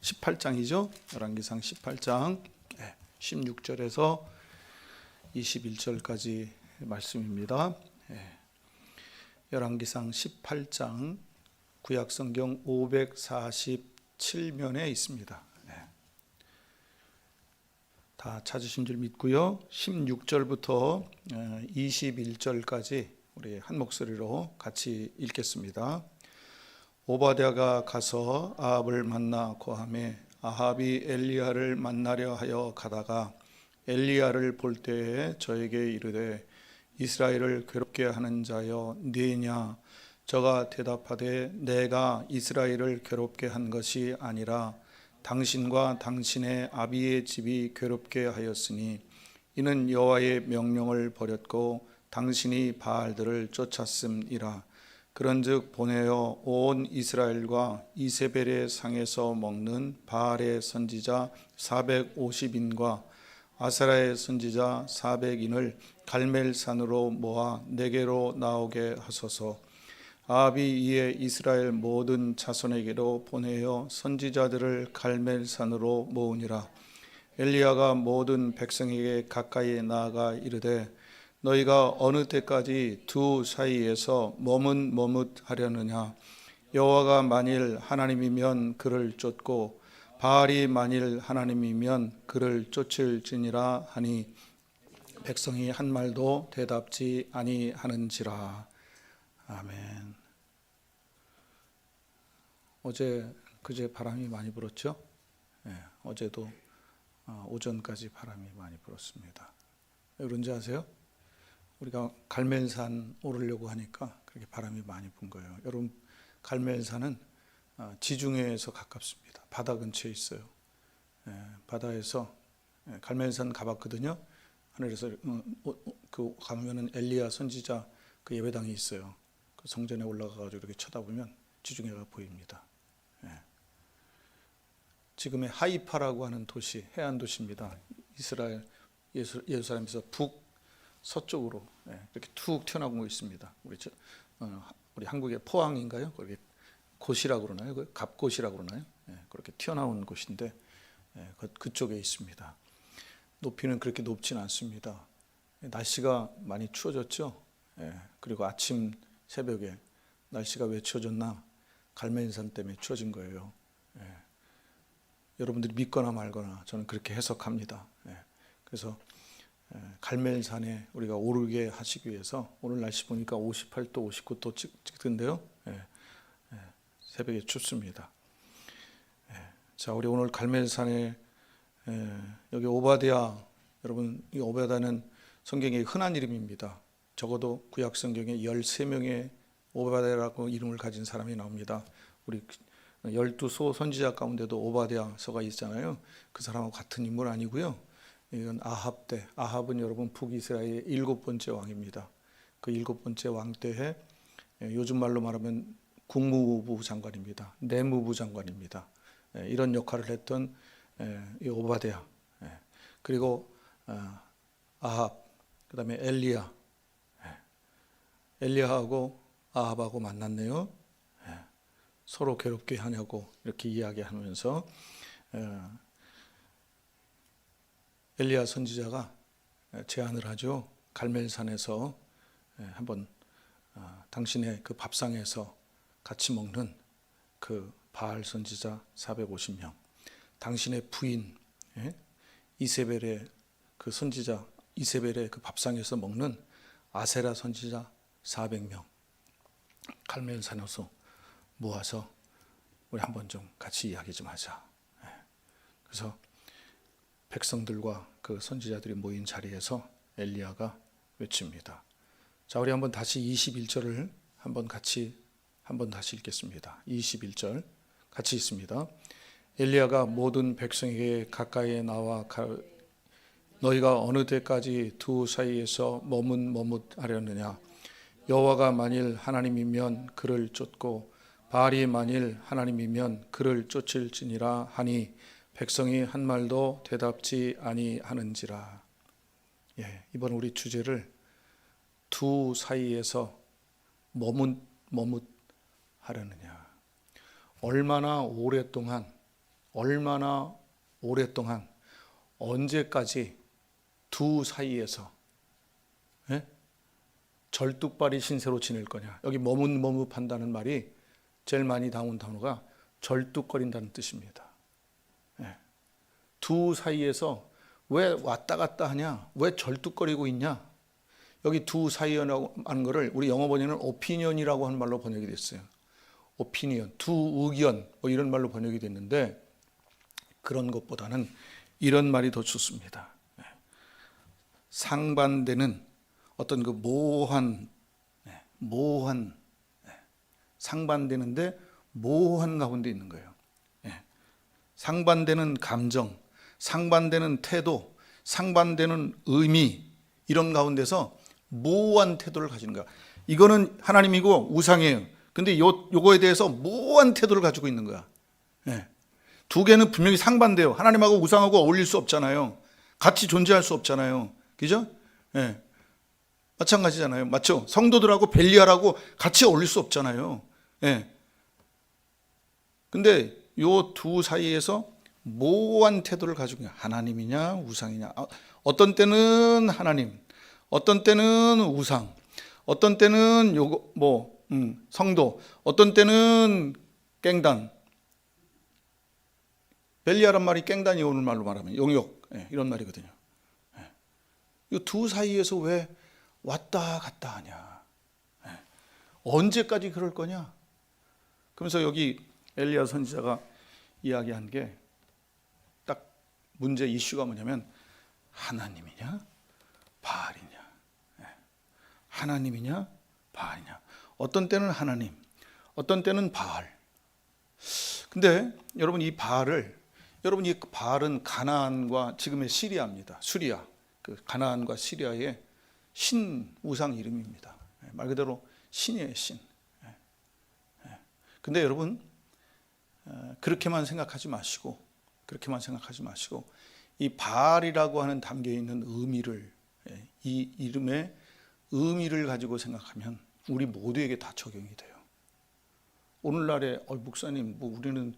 18장이죠. 열왕기상 18장 16절에서 21절까지 말씀입니다. 예. 열왕기상 18장 구약 성경 547면에 있습니다. 예. 다 찾으신 줄 믿고요. 16절부터 21절까지 우리 한 목소리로 같이 읽겠습니다. 오바댜가 가서 아합을 만나 고함에 아합이 엘리야를 만나려 하여 가다가 엘리야를 볼 때에 저에게 이르되 이스라엘을 괴롭게 하는 자여 네냐? 저가 대답하되 내가 이스라엘을 괴롭게 한 것이 아니라 당신과 당신의 아비의 집이 괴롭게 하였으니 이는 여호와의 명령을 버렸고 당신이 바알들을 쫓았음이라 그런즉 보내어 온 이스라엘과 이세벨의 상에서 먹는 바알의 선지자 450인과 아사라의 선지자 400인을 갈멜산으로 모아 내게로 나오게 하소서. 아합이 이에 이스라엘 모든 자손에게로 보내어 선지자들을 갈멜산으로 모으니라. 엘리야가 모든 백성에게 가까이 나아가 이르되 너희가 어느 때까지 두 사이에서 머문 머뭇하려느냐 여호와가 만일 하나님이면 그를 쫓고 바알이 만일 하나님이면 그를 쫓을지니라 하니 백성이 한 말도 대답지 아니하는지라 아멘. 어제 그제 바람이 많이 불었죠? 예, 어제도 어, 오전까지 바람이 많이 불었습니다. 왜 그런지 아세요? 우리가 갈멜산 오르려고 하니까 그렇게 바람이 많이 분 거예요. 여러분 갈멜산은 어, 지중해에서 가깝습니다. 바다 근처에 있어요. 예, 바다에서 예, 갈멜산 가봤거든요. 하늘에서 어, 어, 그 가면은 엘리야 선지자 그 예배당이 있어요. 그 성전에 올라가가지고 이렇게 쳐다보면 지중해가 보입니다. 예. 지금의 하이파라고 하는 도시 해안 도시입니다. 이스라엘 예루살렘에서 북 서쪽으로 예, 이렇게 툭 튀어나오고 있습니다. 우리 저, 어, 우리 한국의 포항인가요? 거기 곳이라고 그러나요? 그 갑곳이라고 그러나요? 예, 그렇게 튀어나온 곳인데 예, 그, 그쪽에 있습니다. 높이는 그렇게 높지는 않습니다. 날씨가 많이 추워졌죠. 예, 그리고 아침 새벽에 날씨가 왜 추워졌나? 갈매인산 때문에 추워진 거예요. 예, 여러분들이 믿거나 말거나 저는 그렇게 해석합니다. 예, 그래서 예, 갈멜산에 우리가 오르게 하시기 위해서 오늘 날씨 보니까 58도, 59도 찍, 찍던데요. 예, 예, 새벽에 춥습니다. 예, 자, 우리 오늘 갈멜산에 예, 여기 오바디아 여러분 이 오바디아는 성경의 흔한 이름입니다. 적어도 구약 성경에 13명의 오바디아라고 이름을 가진 사람이 나옵니다. 우리 열두 소 선지자 가운데도 오바디아서가 있잖아요. 그 사람하고 같은 인물 아니고요. 이건 아합 때, 아합은 여러분 북이스라엘의 일곱 번째 왕입니다. 그 일곱 번째 왕 때에 예, 요즘 말로 말하면 국무부 장관입니다. 내무부 장관입니다. 예, 이런 역할을 했던 예, 이 오바데아 그리고 어, 아합 그다음에 엘리야 엘리야하고 아합하고 만났네요. 서로 괴롭게 하냐고 이렇게 이야기하면서 어, 엘리야 선지자가 제안을 하죠. 갈멜산에서 한번 아, 당신의 그 밥상에서 같이 먹는 그 바알 선지자 450명, 당신의 부인 이세벨의 그 선지자 이세벨의 그 밥상에서 먹는 아세라 선지자 400명 갈멜산에서 모아서 우리 한번 좀 같이 이야기 좀 하자. 그래서 백성들과 그 선지자들이 모인 자리에서 엘리야가 외칩니다. 자, 우리 한번 다시 21절을 한번 같이 한번 다시 읽겠습니다. 21절 같이 있습니다. 엘리야가 모든 백성에게 가까이 나와 가, 너희가 어느 때까지 두 사이에서 머문 머뭇하려느냐 여호와가 만일 하나님이면 그를 쫓고 바알이 만일 하나님이면 그를 쫓을지니라 하니 백성이 한 말도 대답지 아니하는지라. 예, 이번 우리 주제를 두 사이에서 머뭇 머뭇 하려느냐. 얼마나 오랫동안 얼마나 오랫동안 언제까지 두 사이에서 예? 절뚝발이 신세로 지낼 거냐. 여기 머뭇머뭇한다는 말이 제일 많이 나온 단어가 절뚝거린다는 뜻입니다. 예. 두 사이에서 왜 왔다 갔다 하냐? 왜 절뚝거리고 있냐? 여기 두 사이라고 하는 거를 우리 영어 번역은 오피니언이라고 하는 말로 번역이 됐어요. 오피니언, 두 의견 뭐 이런 말로 번역이 됐는데 그런 것보다는 이런 말이 더 좋습니다. 예. 상반되는 어떤 그 모호한 예, 모호한 예, 상반되는데 모호한 가운데 있는 거예요. 예. 상반되는 감정, 상반되는 태도, 상반되는 의미 이런 가운데서 모호한 태도를 가지는 거야. 이거는 하나님이고 우상이에요. 근데 요 요거에 대해서 모호한 태도를 가지고 있는 거야. 예. 두 개는 분명히 상반돼요. 하나님하고 우상하고 어울릴 수 없잖아요. 같이 존재할 수 없잖아요. 그죠? 예. 마찬가지잖아요. 맞죠? 성도들하고 벨리아라고 같이 어울릴 수 없잖아요. 예. 근데 요 두 사이에서 모호한 태도를 가지고 하나님이냐 우상이냐 아, 어떤 때는 하나님 어떤 때는 우상 어떤 때는 요거 뭐 음, 성도 어떤 때는 깽단 벨리아란 말이 깽단이 오는 말로 말하면 용역 예, 이런 말이거든요. 예. 이두 사이에서 왜 왔다 갔다 하냐? 예. 언제까지 그럴 거냐? 그러면서 여기 엘리야 선지자가 이야기한 게딱 문제 이슈가 뭐냐면 하나님이냐? 바알이냐? 예. 하나님이냐? 바알이냐? 어떤 때는 하나님 어떤 때는 바알. 근데 여러분 이 바알을 여러분 이 바알은 가나안과 지금의 시리아입니다. 수리아. 그 가나안과 시리아의 신 우상 이름입니다. 예, 말 그대로 신이에요 신. 예. 예. 근데 여러분 어, 그렇게만 생각하지 마시고 그렇게만 생각하지 마시고 이 바알이라고 하는 담겨 있는 의미를 예, 이 이름의 의미를 가지고 생각하면 우리 모두에게 다 적용이 돼요. 오늘날에 어, 목사님 뭐 우리는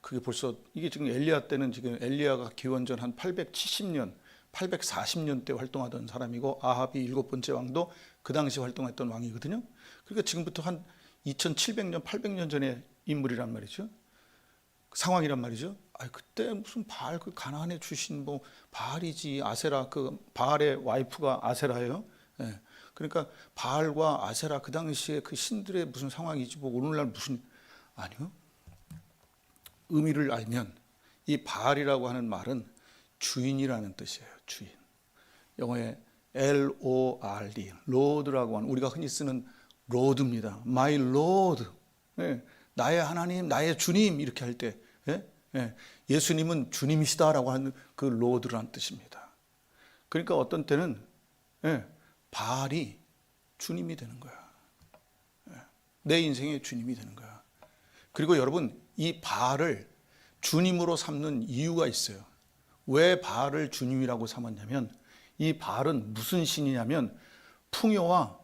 그게 벌써 이게 지금 엘리야 때는 지금 엘리야가 기원전 한 870년, 840년 때 활동하던 사람이고 아합이 일곱 번째 왕도 그 당시 활동했던 왕이거든요. 그러니까 지금부터 한 2700년, 800년 전의 인물이란 말이죠. 그 상황이란 말이죠. 아 그때 무슨 바알 그 가나안에 주신 뭐 바알이지 아세라 그 바알의 와이프가 아세라예요. 예. 그러니까 바알과 아세라 그 당시에 그 신들의 무슨 상황이지 뭐 오늘날 무슨 아니요. 의미를 알면 이 바알이라고 하는 말은 주인이라는 뜻이에요. 주인. 영어에 L O R D, 로드라고 하는 우리가 흔히 쓰는 로드입니다. My Lord. 예. 나의 하나님, 나의 주님 이렇게 할 때 예? 예. 수님은 주님이시다라고 하는 그 로드라는 뜻입니다. 그러니까 어떤 때는 예, 바알이 주님이 되는 거야. 예, 내 인생의 주님이 되는 거야. 그리고 여러분 이 바알을 주님으로 삼는 이유가 있어요. 왜 바알을 주님이라고 삼았냐면 이 바알은 무슨 신이냐면 풍요와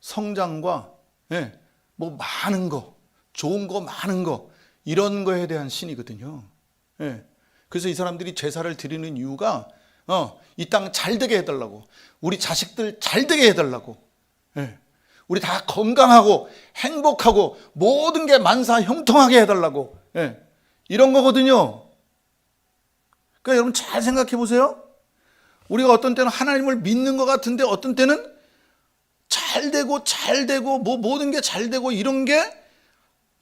성장과 예, 뭐 많은 거, 좋은 거 많은 거 이런 거에 대한 신이거든요. 예. 그래서 이 사람들이 제사를 드리는 이유가 어, 이 땅 잘 되게 해달라고 우리 자식들 잘 되게 해달라고 예. 우리 다 건강하고 행복하고 모든 게 만사 형통하게 해달라고 예. 이런 거거든요. 그러니까 여러분 잘 생각해 보세요. 우리가 어떤 때는 하나님을 믿는 것 같은데 어떤 때는 잘 되고 잘 되고 뭐 모든 게 잘 되고 이런 게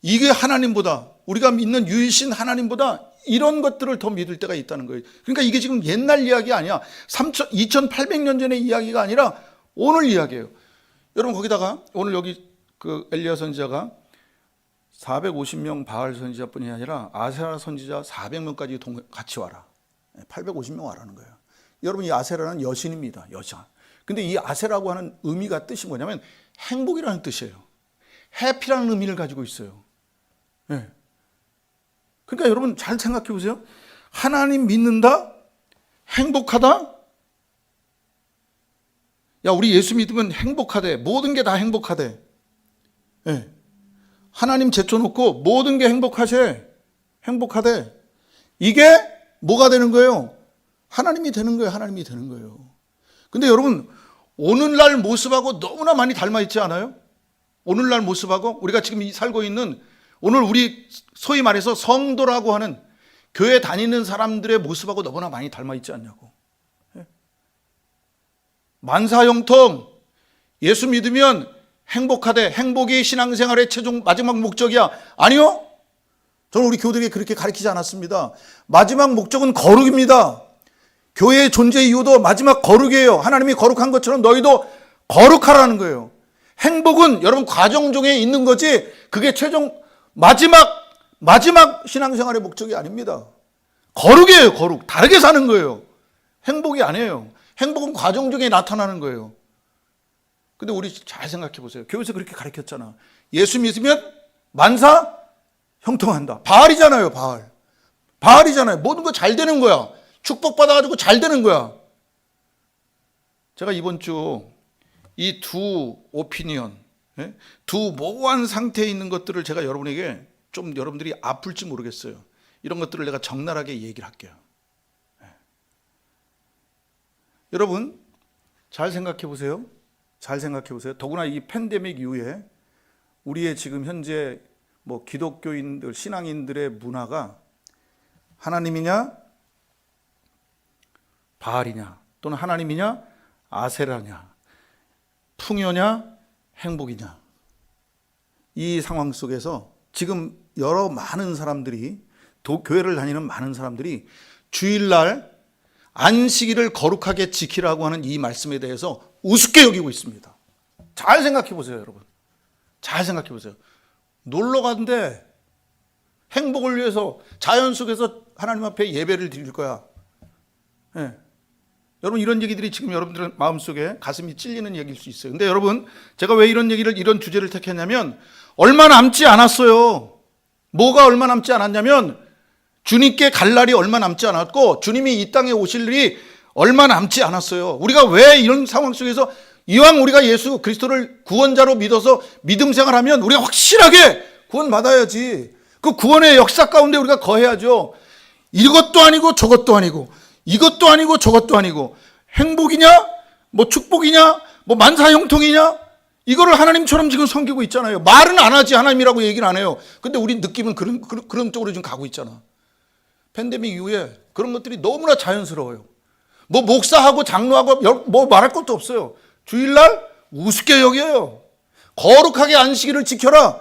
이게 하나님보다 우리가 믿는 유일신 하나님보다 이런 것들을 더 믿을 때가 있다는 거예요. 그러니까 이게 지금 옛날 이야기 아니야. 3천, 2800년 전의 이야기가 아니라 오늘 이야기예요. 여러분 거기다가 오늘 여기 그 엘리야 선지자가 450명 바알 선지자뿐이 아니라 아세라 선지자 400명까지 동, 같이 와라. 850명 와라는 거예요. 여러분 이 아세라는 여신입니다. 여자. 근데 이 아세라고 하는 의미가 뜻이 뭐냐면 행복이라는 뜻이에요. 해피라는 의미를 가지고 있어요. 네. 그러니까 여러분 잘 생각해 보세요. 하나님 믿는다? 행복하다? 야, 우리 예수 믿으면 행복하대. 모든 게 다 행복하대. 네. 하나님 제쳐놓고 모든 게 행복하세. 행복하대. 이게 뭐가 되는 거예요? 하나님이 되는 거예요. 하나님이 되는 거예요. 근데 여러분, 오늘날 모습하고 너무나 많이 닮아 있지 않아요? 오늘날 모습하고 우리가 지금 이- 살고 있는 오늘 우리 소위 말해서 성도라고 하는 교회 다니는 사람들의 모습하고 너무나 많이 닮아 있지 않냐고. 예? 만사형통 예수 믿으면 행복하되 행복이 신앙생활의 최종 마지막 목적이야. 아니요. 저는 우리 교들에게 그렇게 가르치지 않았습니다. 마지막 목적은 거룩입니다. 교회의 존재 이유도 마지막 거룩이에요. 하나님이 거룩한 것처럼 너희도 거룩하라는 거예요. 행복은 여러분 과정 중에 있는 거지 그게 최종 마지막 마지막 신앙생활의 목적이 아닙니다. 거룩이에요, 거룩. 다르게 사는 거예요. 행복이 아니에요. 행복은 과정 중에 나타나는 거예요. 근데 우리 잘 생각해 보세요. 교회에서 그렇게 가르쳤잖아. 예수 믿으면 만사 형통한다. 바알이잖아요, 바알. 바알이잖아요. 모든 거 잘 되는 거야. 축복받아가지고 잘 되는 거야. 제가 이번 주 이 두 오피니언, 예? 두 모호한 상태에 있는 것들을 제가 여러분에게 좀 여러분들이 아플지 모르겠어요. 이런 것들을 내가 적나라하게 얘기를 할게요. 예. 여러분, 잘 생각해 보세요. 잘 생각해 보세요. 더구나 이 팬데믹 이후에 우리의 지금 현재 뭐 기독교인들, 신앙인들의 문화가 하나님이냐, 바알이냐, 또는 하나님이냐, 아세라냐, 풍요냐, 행복이냐. 이 상황 속에서 지금 여러 많은 사람들이 도, 교회를 다니는 많은 사람들이 주일날 안식일을 거룩하게 지키라고 하는 이 말씀에 대해서 우습게 여기고 있습니다. 잘 생각해 보세요, 여러분. 잘 생각해 보세요. 놀러 갔는데 행복을 위해서 자연 속에서 하나님 앞에 예배를 드릴 거야. 예. 여러분 이런 얘기들이 지금 여러분들 마음속에 가슴이 찔리는 얘기일 수 있어요. 근데 여러분 제가 왜 이런 얘기를 이런 주제를 택했냐면 얼마 남지 않았어요. 뭐가 얼마 남지 않았냐면 주님께 갈 날이 얼마 남지 않았고 주님이 이 땅에 오실 일이 얼마 남지 않았어요. 우리가 왜 이런 상황 속에서 이왕 우리가 예수 그리스도를 구원자로 믿어서 믿음 생활하면 우리가 확실하게 구원 받아야지. 그 구원의 역사 가운데 우리가 거해야죠. 이것도 아니고 저것도 아니고 이것도 아니고 저것도 아니고 행복이냐 뭐 축복이냐 뭐 만사형통이냐 이거를 하나님처럼 지금 섬기고 있잖아요. 말은 안 하지 하나님이라고 얘기는 안 해요. 근데 우리 느낌은 그런 그런, 그런 쪽으로 지금 가고 있잖아. 팬데믹 이후에 그런 것들이 너무나 자연스러워요. 뭐 목사하고 장로하고 여- 뭐 말할 것도 없어요. 주일날 우습게 여겨요. 거룩하게 안식일을 지켜라.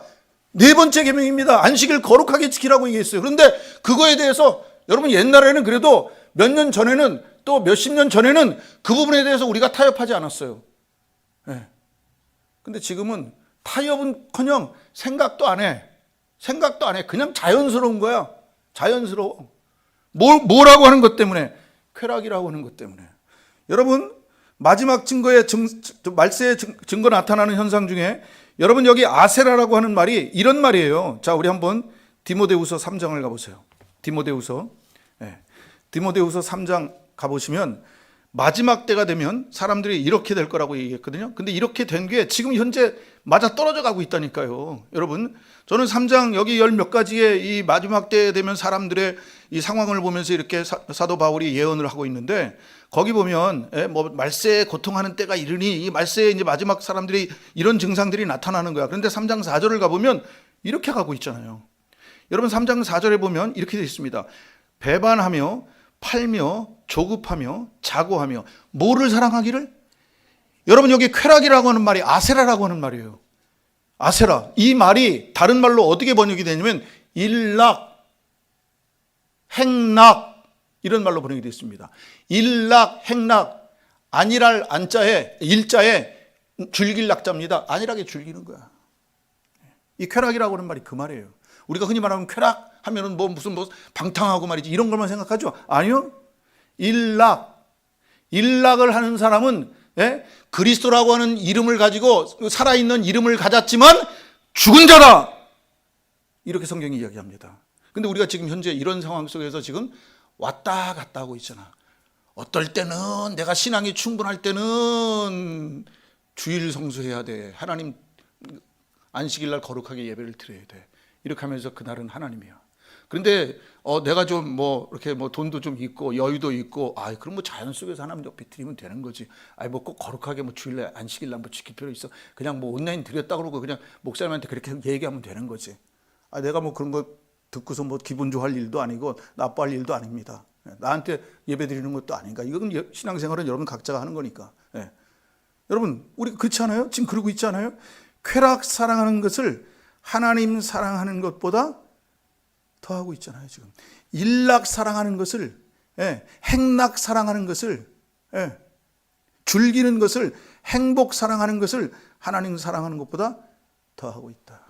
네 번째 계명입니다. 안식일 거룩하게 지키라고 얘기했어요. 그런데 그거에 대해서 여러분 옛날에는 그래도 몇 년 전에는 또 몇십 년 전에는 그 부분에 대해서 우리가 타협하지 않았어요. 예. 근데 지금은 타협은 커녕 생각도 안 해. 생각도 안 해. 그냥 자연스러운 거야. 자연스러워. 뭘, 뭐라고 하는 것 때문에? 쾌락이라고 하는 것 때문에. 여러분, 마지막 증거의 증, 말세의 증, 증거 나타나는 현상 중에 여러분 여기 아세라라고 하는 말이 이런 말이에요. 자, 우리 한번 디모데후서 3장을 가보세요. 디모데후서. 예. 디모데후서 3장 가보시면 마지막 때가 되면 사람들이 이렇게 될 거라고 얘기했거든요. 근데 이렇게 된 게 지금 현재 맞아 떨어져 가고 있다니까요. 여러분, 저는 3장 여기 열 몇 가지의 이 마지막 때 되면 사람들의 이 상황을 보면서 이렇게 사, 도 바울이 예언을 하고 있는데 거기 보면 예, 뭐 말세에 고통하는 때가 이르니 이 말세에 이제 마지막 사람들이 이런 증상들이 나타나는 거야. 그런데 3장 4절을 가보면 이렇게 가고 있잖아요. 여러분 3장 4절에 보면 이렇게 되어 있습니다. 배반하며 팔며 조급하며 자고하며 뭐를 사랑하기를? 여러분 여기 쾌락이라고 하는 말이 아세라라고 하는 말이에요. 아세라. 이 말이 다른 말로 어떻게 번역이 되냐면 일락, 행락 이런 말로 번역이 되어 있습니다. 일락, 행락 안일할 안자에 일자에 줄길 낙자입니다. 안일하게 줄기는 거야. 이 쾌락이라고 하는 말이 그 말이에요. 우리가 흔히 말하면 쾌락 하면은 뭐 무슨 뭐 방탕하고 말이지 이런 것만 생각하죠. 아니요. 일락. 일락을 하는 사람은 예? 그리스도라고 하는 이름을 가지고 살아있는 이름을 가졌지만 죽은 자다. 이렇게 성경이 이야기합니다. 근데 우리가 지금 현재 이런 상황 속에서 지금 왔다 갔다 하고 있잖아. 어떨 때는 내가 신앙이 충분할 때는 주일 성수해야 돼. 하나님 안식일 날 거룩하게 예배를 드려야 돼. 이렇게 하면서 그날은 하나님이야. 그런데 어 내가 좀 뭐 이렇게 뭐 돈도 좀 있고 여유도 있고 아 그럼 뭐 자연 속에서 하나님 옆에 드리면 되는 거지. 아이 뭐 꼭 거룩하게 뭐 주일날 안식일날 뭐 지킬 필요 있어. 그냥 뭐 온라인 드렸다 그러고 그냥 목사님한테 그렇게 얘기하면 되는 거지. 아 내가 뭐 그런 거 듣고서 뭐 기분 좋아할 일도 아니고 나빠할 일도 아닙니다. 예, 나한테 예배 드리는 것도 아닌가. 이건 여- 신앙생활은 여러분 각자가 하는 거니까. 예. 여러분 우리 그렇지 않아요? 지금 그러고 있지 않아요? 쾌락 사랑하는 것을 하나님 사랑하는 것보다 더 하고 있잖아요 지금 일락 사랑하는 것을 예, 행락 사랑하는 것을 예, 즐기는 것을 행복 사랑하는 것을 하나님 사랑하는 것보다 더 하고 있다.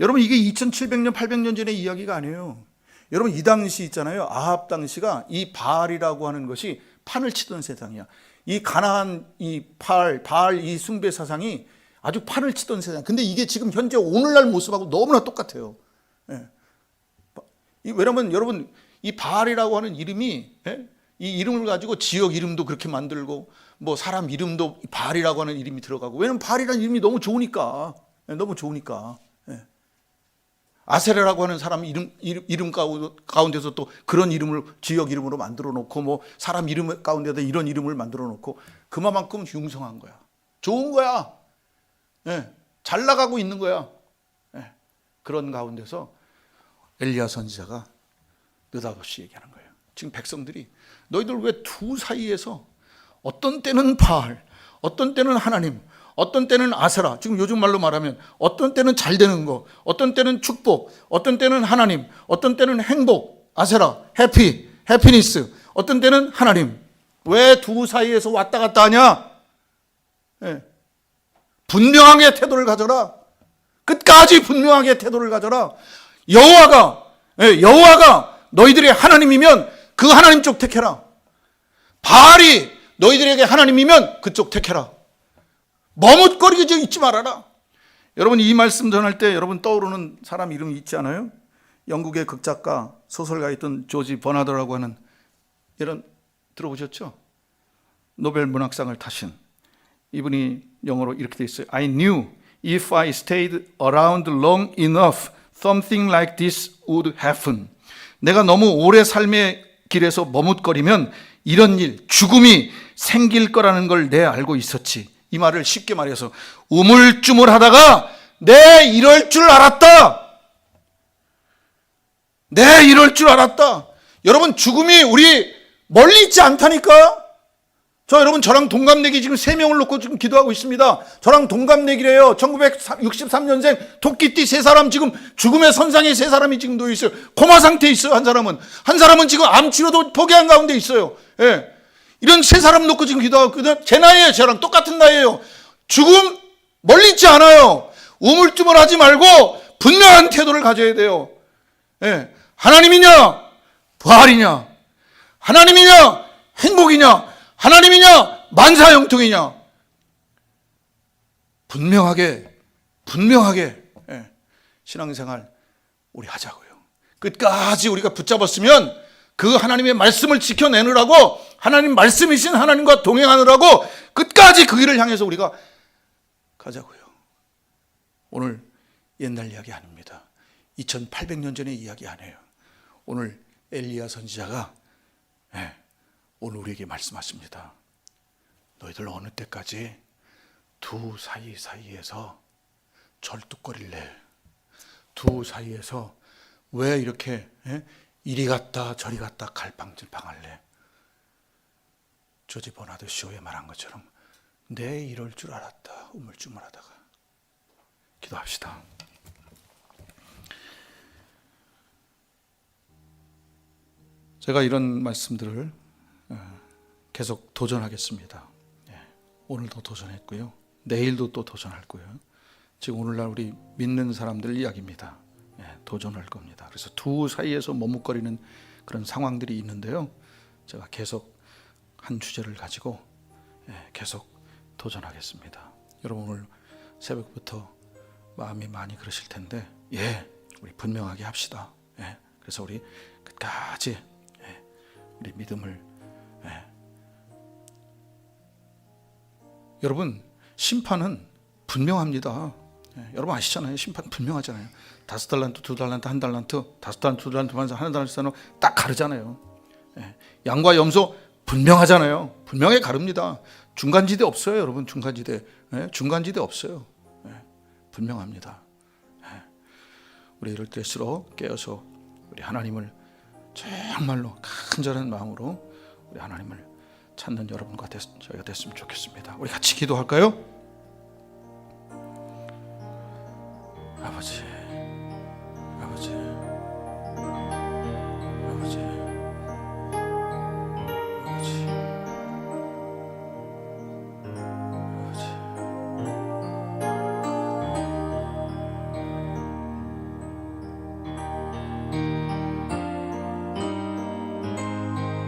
여러분 이게 2700년 800년 전의 이야기가 아니에요. 여러분 이 당시 있잖아요. 아합 당시가 이 바알이라고 하는 것이 판을 치던 세상이야. 이 가나안 이 바알 바알 이 숭배 사상이 아주 판을 치던 세상. 근데 이게 지금 현재 오늘날 모습하고 너무나 똑같아요. 예. 이 왜냐면 여러분 이 바알이라고 하는 이름이 예? 이 이름을 가지고 지역 이름도 그렇게 만들고 뭐 사람 이름도 바알이라고 하는 이름이 들어가고 왜냐면 바알이라는 이름이 너무 좋으니까 예, 너무 좋으니까 예. 아세라라고 하는 사람 이름 이름, 이름 가운데서 또 그런 이름을 지역 이름으로 만들어 놓고 뭐 사람 이름 가운데다 이런 이름을 만들어 놓고 그만큼 융성한 거야 좋은 거야 예, 잘 나가고 있는 거야 예, 그런 가운데서 엘리야 선지자가 느닷없이 얘기하는 거예요. 지금 백성들이 너희들 왜 두 사이에서 어떤 때는 바알, 어떤 때는 하나님, 어떤 때는 아세라. 지금 요즘 말로 말하면 어떤 때는 잘 되는 거, 어떤 때는 축복, 어떤 때는 하나님, 어떤 때는 행복, 아세라, 해피, 해피니스. 어떤 때는 하나님. 왜 두 사이에서 왔다 갔다 하냐? 예. 분명하게 태도를 가져라. 끝까지 분명하게 태도를 가져라. 여호와가 예, 여호와가 너희들의 하나님이면 그 하나님 쪽 택해라. 바알이 너희들에게 하나님이면 그쪽 택해라. 머뭇거리지 있지 말아라. 여러분 이 말씀 전할 때 여러분 떠오르는 사람 이름이 있지 않아요? 영국의 극작가 소설가였던 조지 버나더라고 하는 이런 들어보셨죠? 노벨 문학상을 타신 이분이 영어로 이렇게 돼 있어요. I knew if I stayed around long enough, something like this would happen. 내가 너무 오래 삶의 길에서 머뭇거리면 이런 일, 죽음이 생길 거라는 걸 내 알고 있었지. 이 말을 쉽게 말해서 우물쭈물 하다가 내 이럴 줄 알았다. 내 이럴 줄 알았다. 여러분 죽음이 우리 멀리 있지 않다니까. 저 여러분 저랑 동갑내기 지금 세 명을 놓고 지금 기도하고 있습니다. 저랑 동갑내기래요. 1963년생 토끼띠 세 사람 지금 죽음의 선상에 세 사람이 지금 놓여 있어요. 코마 상태에 있어요. 한 사람은 한 사람은 지금 암 치료도 포기한 가운데 있어요. 예. 이런 세 사람 놓고 지금 기도하고 있거든요. 제 나이에요. 저랑 똑같은 나이에요. 죽음 멀리 있지 않아요. 우물쭈물하지 말고 분명한 태도를 가져야 돼요. 예. 하나님이냐 부활이냐 하나님이냐 행복이냐 하나님이냐 만사형통이냐 분명하게 분명하게 예, 신앙생활 우리 하자고요. 끝까지 우리가 붙잡았으면 그 하나님의 말씀을 지켜내느라고 하나님 말씀이신 하나님과 동행하느라고 끝까지 그 길을 향해서 우리가 가자고요. 오늘 옛날 이야기 아닙니다. 2800년 전의 이야기 아니에요. 오늘 엘리야 선지자가 예, 오늘 우리에게 말씀하십니다. 너희들 어느 때까지 두 사이 사이에서 절뚝거릴래? 두 사이에서 왜 이렇게 예? 이리 갔다 저리 갔다 갈팡질팡할래? 조지 버나드 쇼에 말한 것처럼 내 이럴 줄 알았다 우물쭈물하다가 기도합시다. 제가 이런 말씀들을 어, 계속 도전하겠습니다. 예, 오늘도 도전했고요. 내일도 또 도전할 거예요. 지금 오늘날 우리 믿는 사람들 이야기입니다. 예, 도전할 겁니다. 그래서 두 사이에서 머뭇거리는 그런 상황들이 있는데요. 제가 계속 한 주제를 가지고 예, 계속 도전하겠습니다. 여러분 오늘 새벽부터 마음이 많이 그러실 텐데, 예, 우리 분명하게 합시다. 예, 그래서 우리 끝까지 예, 우리 믿음을 예. 여러분 심판은 분명합니다. 예, 여러분 아시잖아요. 심판 분명하잖아요. 다섯 달란트, 두 달란트, 한 달란트, 다섯 달란트, 두 달란트, 한 달란트는 딱 가르잖아요. 예, 양과 염소 분명하잖아요. 분명히 가릅니다. 중간지대 없어요, 여러분. 중간지대, 예, 중간지대 없어요. 예, 분명합니다. 예, 우리 이럴 때일수록 깨어서 우리 하나님을 정말로 간절한 마음으로 우리 하나님을 찾는 여러분과 됐, 저희가 됐으면 좋겠습니다. 우리 같이 기도할까요? 아버지, 아버지,